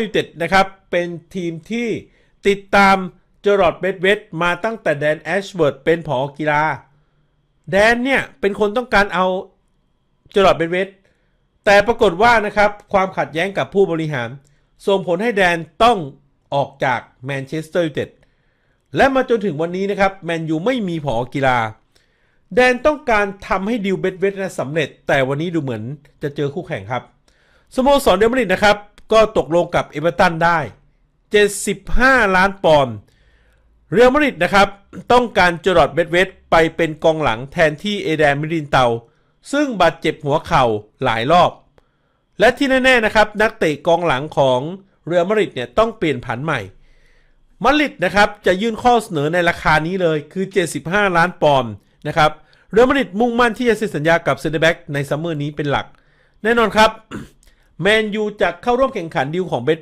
ยูเต็ดนะครับ เป็นทีมที่ติดตามเจอร์รอดเบดเวดมาตั้งแต่แดนแอชเวิร์ดเป็นผอกีฬา แดนเนี่ยเป็นคนต้องการเอาเจอร์รอดเบดเวดแต่ปรากฏว่านะครับความขัดแย้งกับผู้บริหาร ส่งผลให้แดนต้องออกจากแมนเชสเตอร์ยูไนเต็ดและมาจนถึงวันนี้นะครับแมนยูไม่มีผอกีฬา แดนต้องการทำให้ดิวเบดเวดสำเร็จ แต่วันนี้ดูเหมือนจะเจอคู่แข่งครับ สโมสรเดลมาริดนะครับ ก็ตกลงกับเอเวอร์ตันได้ 75 ล้านปอนด์เรอัลมาดริดนะครับ ต้องการจรอดเบดเวดไปเป็นกองหลังแทนที่เอแดนมิรินเตา ซึ่งบาดเจ็บหัวเข่าหลายรอบ และที่แน่ๆนะครับ นักเตะกองหลังของเรอัลมาดริดเนี่ยต้องเปลี่ยนผันใหม่มาดริดนะครับจะยื่นข้อเสนอในราคานี้เลยคือ 75 ล้านปอนด์นะครับเรอัลมาดริดมุ่งมั่นที่จะเซ็นสัญญากับเซนเตอร์แบ็กในซัมเมอร์นี้เป็นหลัก แน่นอนครับ แมนยูจะเข้าร่วมแข่งขันดีลของเบส